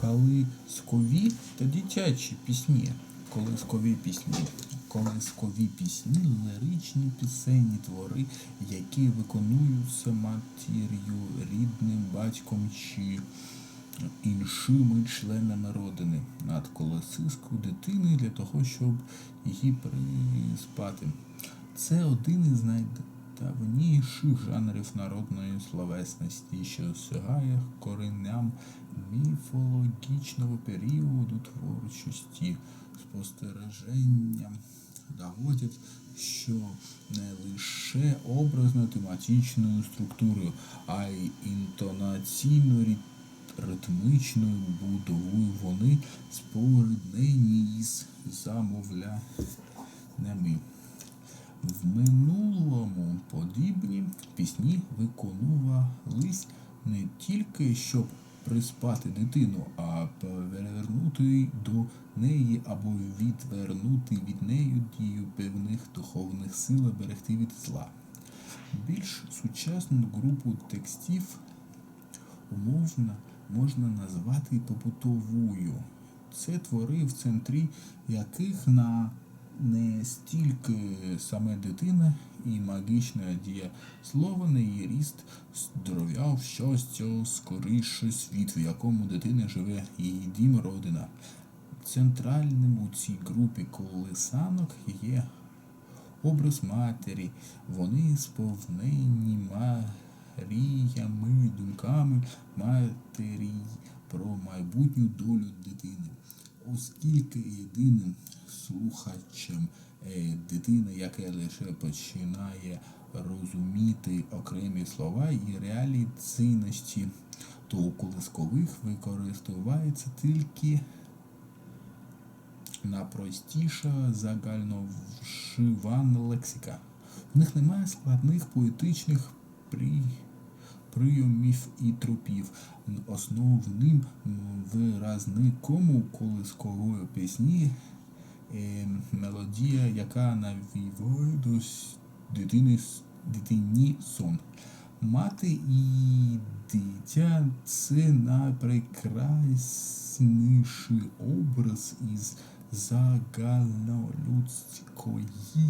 колискові та дитячі пісні. Колискові пісні. Колискові пісні, ліричні пісенні твори, які виконуються матір'ю, рідним батьком чи іншими членами родини над колесиську дитини для того, щоб її приспати. Це один із найдавніших жанрів народної словесності, що сягає кореням міфологічного періоду творчості, спостереження доводять, що не лише образно-тематичною структурою, а й інтонаційно ритмичною будовою вони споріднені із замовляннями. В минулому подібні пісні виконувались не тільки щоб приспати дитину, а перевернути до неї або відвернути від неї дію певних духовних сил, берегти від зла. Більш сучасну групу текстів умовно можна назвати побутовою. Це твори, в центрі яких на не стільки саме дитина і магічна дія слова, не її ріст, здоров'я, щастя, скоріше світ, в якому дитина живе, її дім, родина. Центральним у цій групі колесанок є образ матері. Вони сповнені маріями, думками матері про майбутню долю дитини. Оскільки єдиним слухачем е, дитина, яка лише починає розуміти окремі слова і реалії цінності, то у колискових використовується тільки найпростіша загальновживана лексика. В них немає складних поетичних при... прийомів і тропів. Основним виразником у колискової пісні мелодія, яка навіває до дитини дитині сон. Мати і дитя це найпрекрасніший образ із загальнолюдської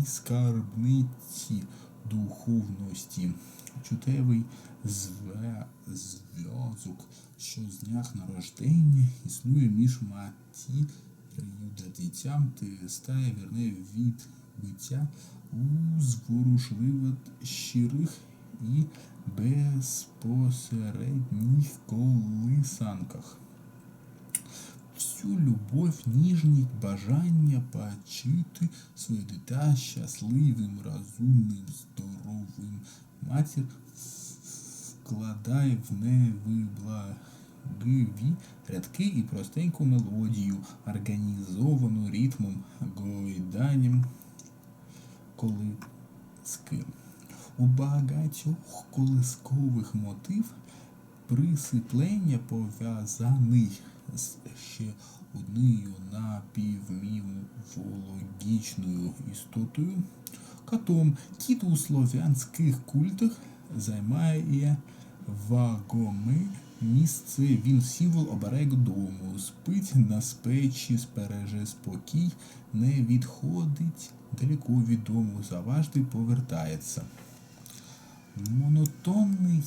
скарбниці духовності. Чутевий зв'язок, що з днях народження існує між матір'ю дитям, ти стає вірне відбиття у зворушливо щирих і безпосередніх колисанках. Всю любов, ніжність, бажання бачити своє дитя щасливим, розумним, здоровим. Матір вкладає в невиблагиві рядки і простеньку мелодію, організовану ритмом, гойданням колиски. У багатьох колискових мотив присиплення пов'язаний з ще однією напівміфологічною істотою. Котом кіт у слов'янських культах займає вагоме місце. Він сівол оберег дому. Спить на спечі, спереже спокій, не відходить далеко від дому, завжди повертається. Монотонний